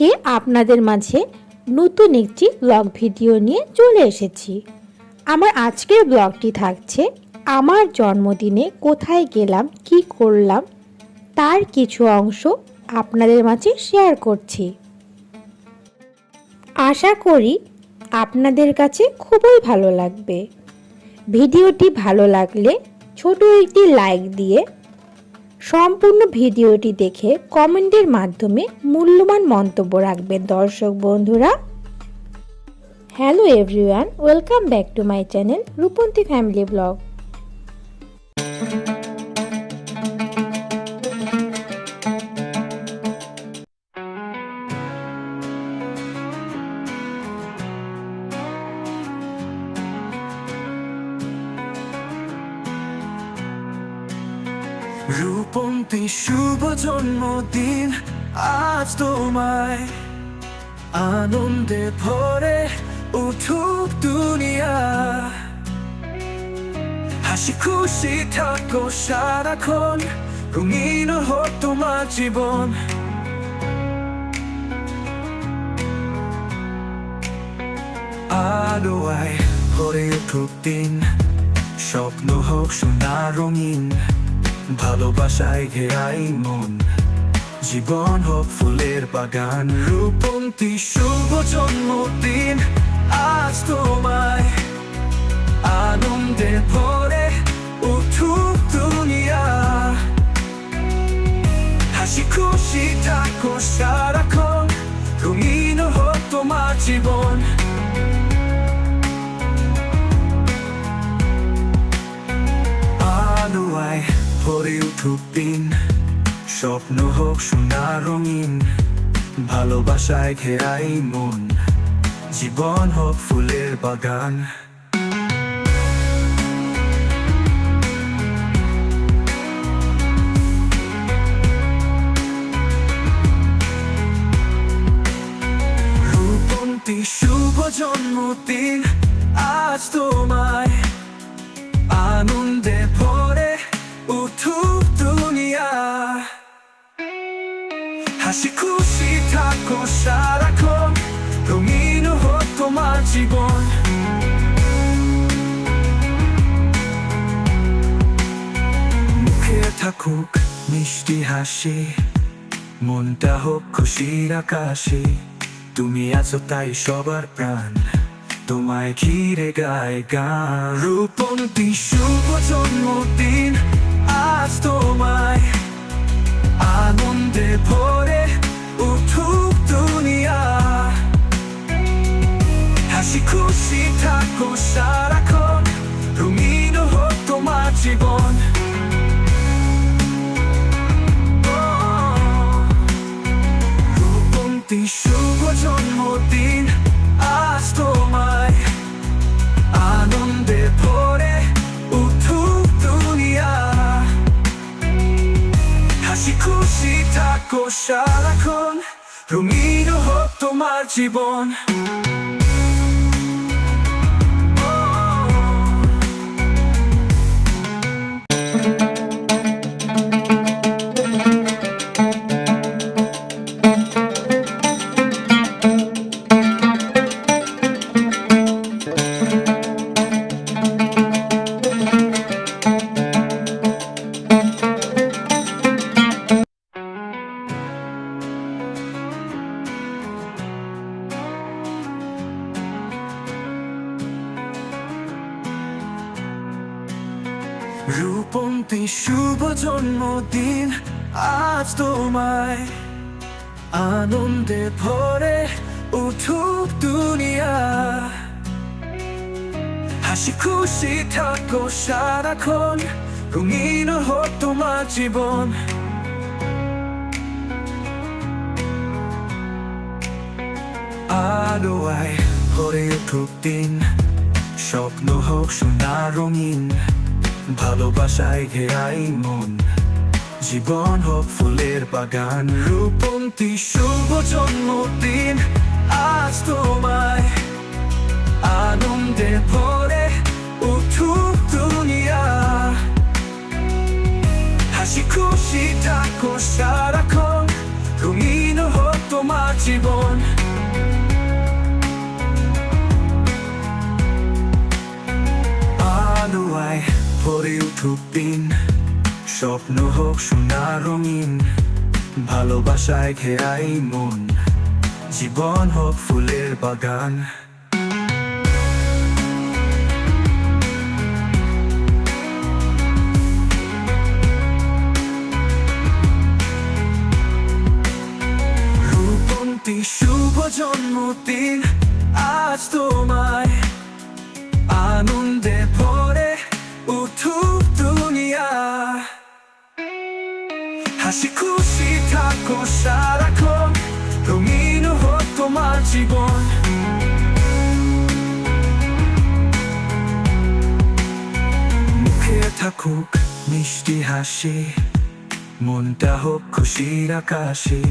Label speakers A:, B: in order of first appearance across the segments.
A: আজকে আপনাদের মাঝে নতুন একটি ব্লগ ভিডিও নিয়ে চলে এসেছি। আমার আজকের ব্লগটি থাকছে, আমার জন্মদিনে কোথায় গেলাম, কি করলাম, তার কিছু অংশ আপনাদের মাঝে শেয়ার করছি। আশা করি আপনাদের কাছে খুবই ভালো লাগবে। ভিডিওটি ভালো লাগলে ছোট একটি লাইক দিয়ে সম্পূর্ণ ভিডিওটি দেখে কমেন্টের মাধ্যমে মূল্যবান মন্তব্য রাখবেন দর্শক বন্ধুরা। Hello everyone welcome back to my channel Rupanti family blog
B: শুভ জন্মদিন আজ তোমায়। আনন্দে ভরে উঠুক দুনিয়া। হাসি খুশি থাকো সারাক্ষণ, রঙিন হোক তোমার জীবন। আলোয় ভরে উঠুক দিন, স্বপ্ন হোক সোনা রঙিন। ভালোবাসায় ঘেরাই মন। জীবন হোক ফুলের বাগান। রূপন্তি শুভ জন্মদিন আজ তোমায় আনন্দে ভরে উঠুক স্বপ্ন হোক সোনা রঙিন ভালোবাসায় ঘেরাই মন জীবন হোক ফুলের বাগান। থাকুক মিষ্টি হাসি, মনটা হোক খুশির আকাশে। তুমি আছো তাই সবার প্রাণ, তোমায় ঘিরে গায় গান। রূপন্তি শুভ জন্মদিন, আজ তোমায় আনন্দে ভরে উঠুক দুনিয়া। হাসি খুশি থাকো সারাক্ষণ জীবন রূপন্তি শুভ জন্মদিন আজ তোমায়। আনন্দে ভরে উঠুক দুনিয়া। হাসি খুশি থাকো সারাক্ষণ, রঙিন হোক তোমার জীবন। আলোয় ভরে উঠুক দিন, স্বপ্ন হোক সোনা রঙিন। ভালোবাসায় ঘেরাই মন। জীবন হোক ফুলের বাগান। রূপন্তি শুভ জন্মদিন, আজ তোমায় আনন্দে ভরে উঠুক দুনিয়া। হাসি খুশি থাকো সারাক্ষণ, রঙিন হোক তোমার জীবন। ভরে উঠুক দিন, স্বপ্ন হোক সোনা রঙিন, ভালোবাসায় ঘেরাই মন, জীবন হোক ফুলের বাগান। শুভ জন্মদিন থাকুক মিষ্টি হাসি, মনটা হোক খুশির আকাশে।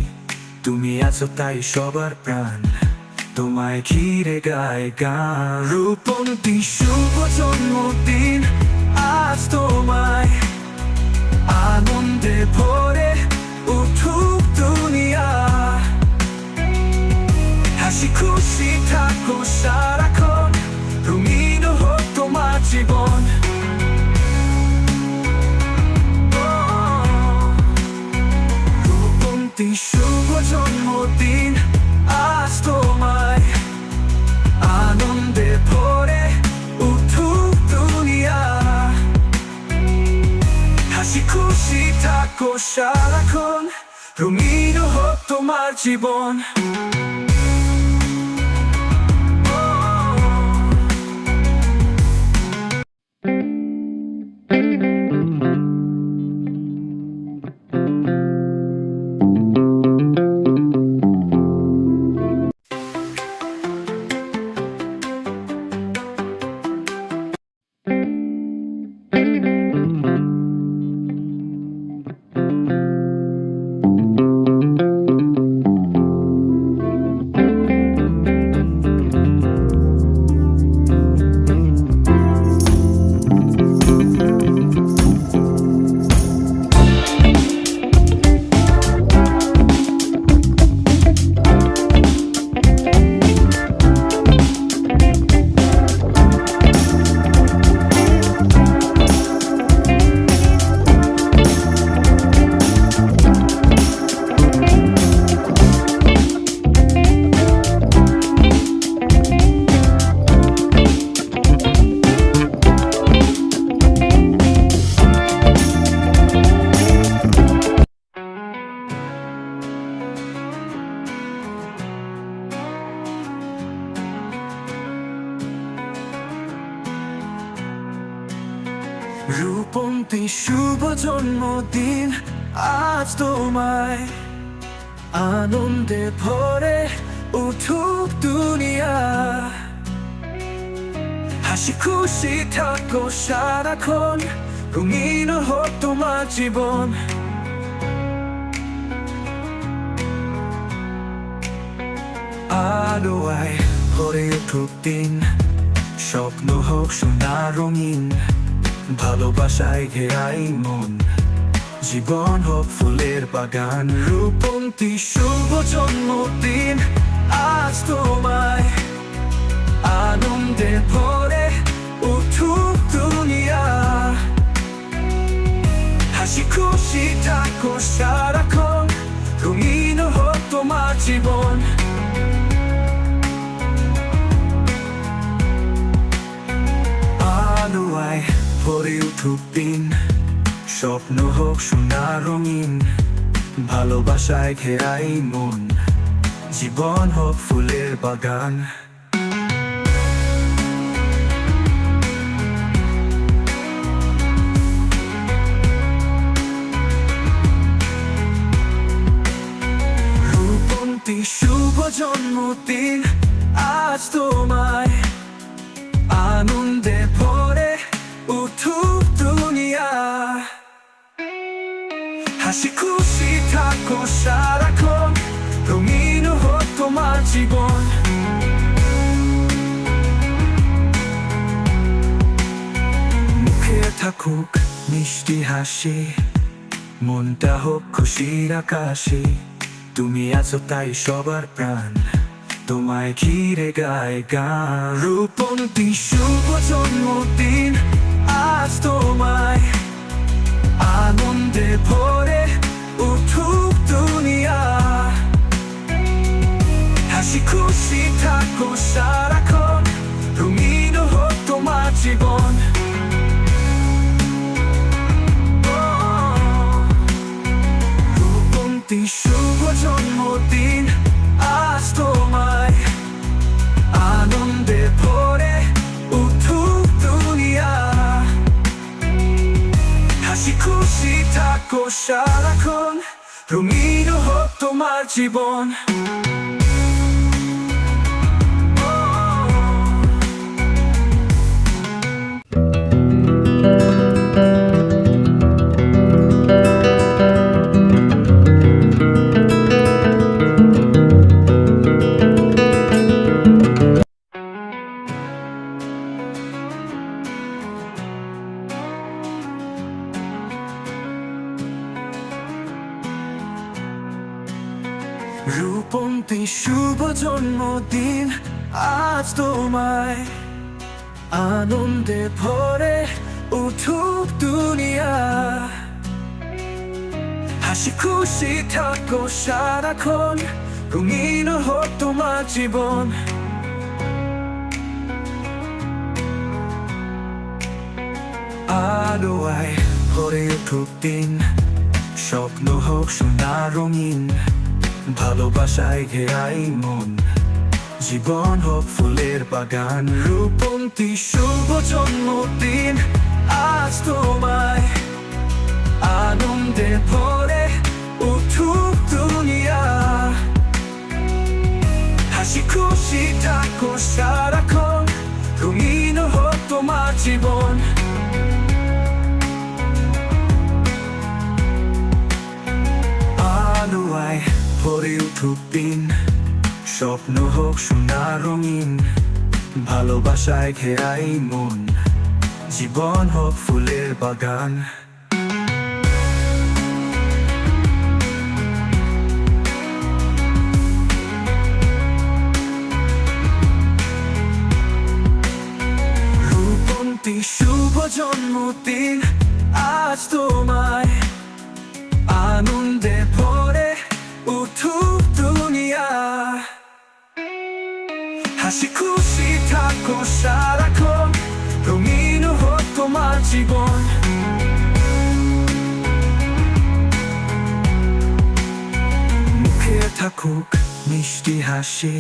B: তুমি আছো তাই সবার প্রাণ, তোমায় ঘিরে গায় গান। রূপন্তি শুভ জন্মদিন, আজ তোমায় আনন্দে ভরে উঠুক দুনিয়া। হাসি খুশি থাকো সারাক্ষণ, রঙিন হোক তোমার জীবন। রঙিন হোক তোমার জীবন। আনন্দে ভরে উঠুক দুনিয়া। হাসি খুশি থাকো সারাক্ষণ, রঙিন হোক তোমার স্বপ্ন হোক সোনা রঙিন, ভালোবাসায় ঘেরাই মন। জীবন হোক ফুলের বাগান রূপন্তি শুভ জন্মদিন আজ তোমায়। আনন্দে ভরে উঠুক দুনিয়া। হাসি খুশি থাকো সারাক্ষণ রঙিন হোক তোমার জীবন। আলোয় ভরে উঠুক দিন, স্বপ্ন হোক সোনা রঙিন। ভালোবাসায় ঘেরাই মন। জীবন হোক ফুলের বাগান। শুভ জন্মদিন আজ তোমায় আনন্দে ভরে উঠুক। হাসি খুশি থাকো সারাক্ষণ, রঙিন হোক তোমার জীবন। মুখে থাকুক মিষ্টি হাসি, মনটা হোক খুশির আকাশে। তুমি আছো তাই সবার প্রাণ, তোমায় ঘিরে গায় গান। রূপন্তি শুভ জন্মদিন, আজ তোমায় আনন্দে হাসি খুশি থাকো সারাক্ষণ রঙিন হোক তোমার জীবন। রূপন্তি শুভ জন্মদিন আজ তোমায়। আনন্দে ভরে উঠুক দুনিয়া। হাসি খুশি থাকো সারাক্ষণ, রঙিন হোক তোমার জীবন। আলোয় ভরে উঠুক দিন, স্বপ্ন হোক সোনা রঙিন। ভালোবাসায় ঘেরাই মন। জীবন হোক ফুলের বাগান। রূপন্তি শুভ জন্মদিন, আজ তোমায় আনন্দে ভরে উঠুক দুনিয়া। হাসি খুশি থাকো সারাক্ষণ রঙিন হোক তোমার জীবন। ভরে উঠুক দিন, স্বপ্ন হোক সোনা রঙিন, ভালোবাসায় ঘেরাই মন, জীবন হোক ফুলের বাগান। শুভ জন্মদিন থাকুক মিষ্টি হাসি,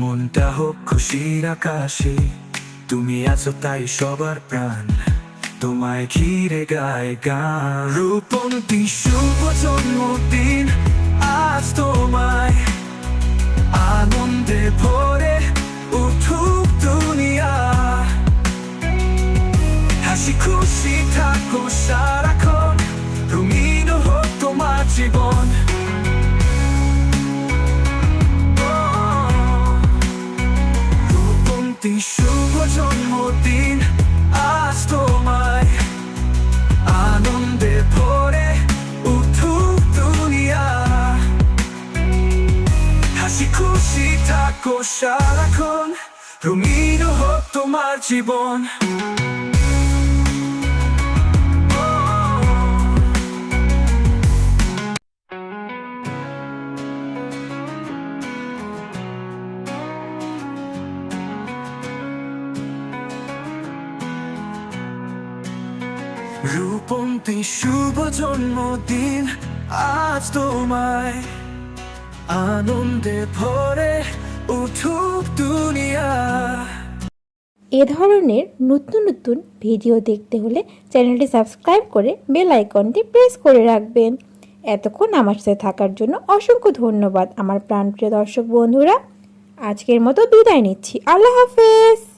B: মনটা হোক খুশির আকাশে। তুমি আছো তাই সবার প্রাণ, তোমায় ঘিরে গায় গান। রূপন্তি শুভ জন্মদিন, আজ তোমায় আনন্দে ভরে উঠুক দুনিয়া। হাসি খুশি থাকো সারাক্ষণ রঙিন হোক তোমার জীবন। তোমার জীবন। রূপন্তি শুভ জন্মদিন আজ তোমায়। আনন্দে ভরে উঠুক দুনিয়া।
A: এ ধরনের নতুন নতুন ভিডিও দেখতে হলে চ্যানেলটি সাবস্ক্রাইব করে বেল আইকনটি প্রেস করে রাখবেন। এতক্ষণ আমার সাথে থাকার জন্য অসংখ্য ধন্যবাদ আমার প্রাণপ্রিয় দর্শক বন্ধুরা। আজকের মতো বিদায় নিচ্ছি। আল্লাহ হাফেজ।